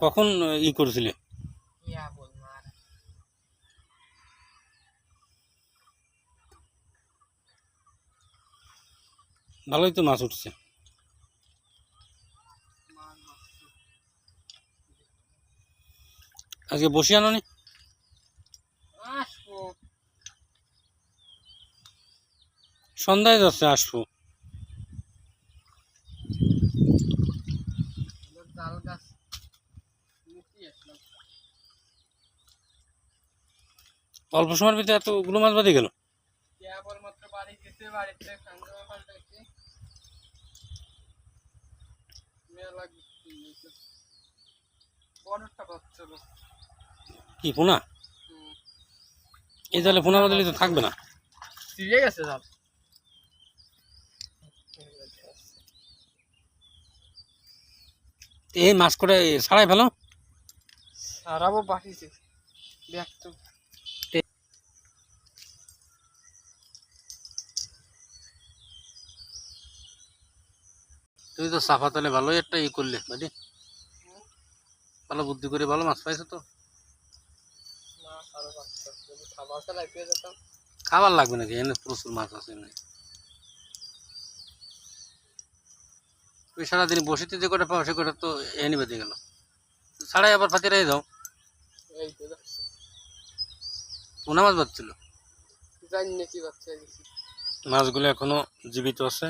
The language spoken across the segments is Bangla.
কখন ই করেছিলে? ভালোই তো মাছ উঠছে। আজকে বসি আনো নি? আসব। সন্ধ্যায় যাচ্ছে আসব। গাছ অল্প সময়ের ভিতরে এতগুলো মাছ বাঁধে গেল। কি পোনা? এই জালে পোনা বাঁধলে তো থাকবে না। সিরিয়ে গেছে জাল এই মাছ করে সারাই ফেলো। সারাবো বাড়িছে দেখ তুমি তো সাফা তাহলে ভালোই একটা ই করলে বাড়ি। ভালো বুদ্ধি করে ভালো মাছ পাইছো তো। খাবার লাগবে নাকি? এনে প্রচুর মাছ আছে এমনি তুমি সারাদিন বসিতে যে কটা পাও সে কটা তো এনে বেঁধে গেল। ছাড়াই আবার ফাতে রেখে দাও। পোনা মাছ গেছি মাছগুলো এখনও জীবিত আছে।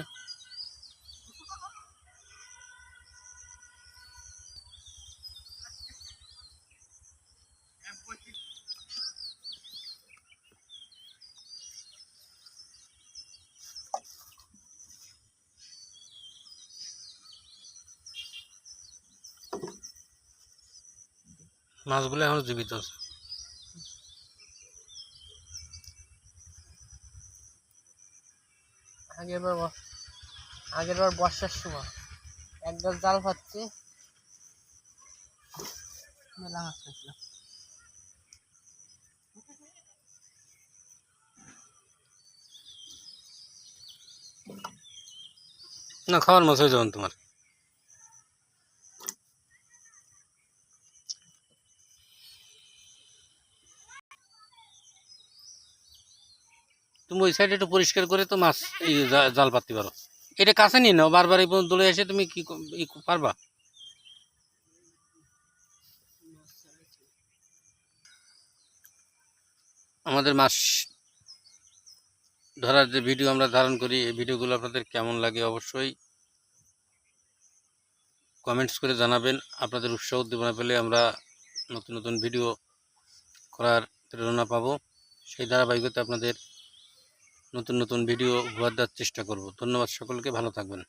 মাছগুলো এখন জীবিত আছে। আগের বার আগের বার বর্ষার সময় একবার জাল পাচ্ছি মেলা মাছ না খাওয়ার মাছ হয়ে যাবেন তোমার। তুমি ওই সাইডে একটু পরিষ্কার করে তো মাছ এই জাল পাততে পারো। এটা কাছে নিয়ে নাও, বারবার এই পর্যন্ত দৌড়ে এসে তুমি কি ক- পারবা? আমাদের মাছ ধরার যে ভিডিও আমরা ধারণ করি, এই ভিডিওগুলো আপনাদের কেমন লাগে অবশ্যই কমেন্টস করে জানাবেন। আপনাদের উৎসাহ উদ্দীপনা পেলে আমরা নতুন নতুন ভিডিও করার প্রেরণা পাব। সেই ধারাবাহিকতা আপনাদের নতুন নতুন ভিডিও উপহার দেওয়ার চেষ্টা করব। ধন্যবাদ সকলকে ভালো থাকবেন।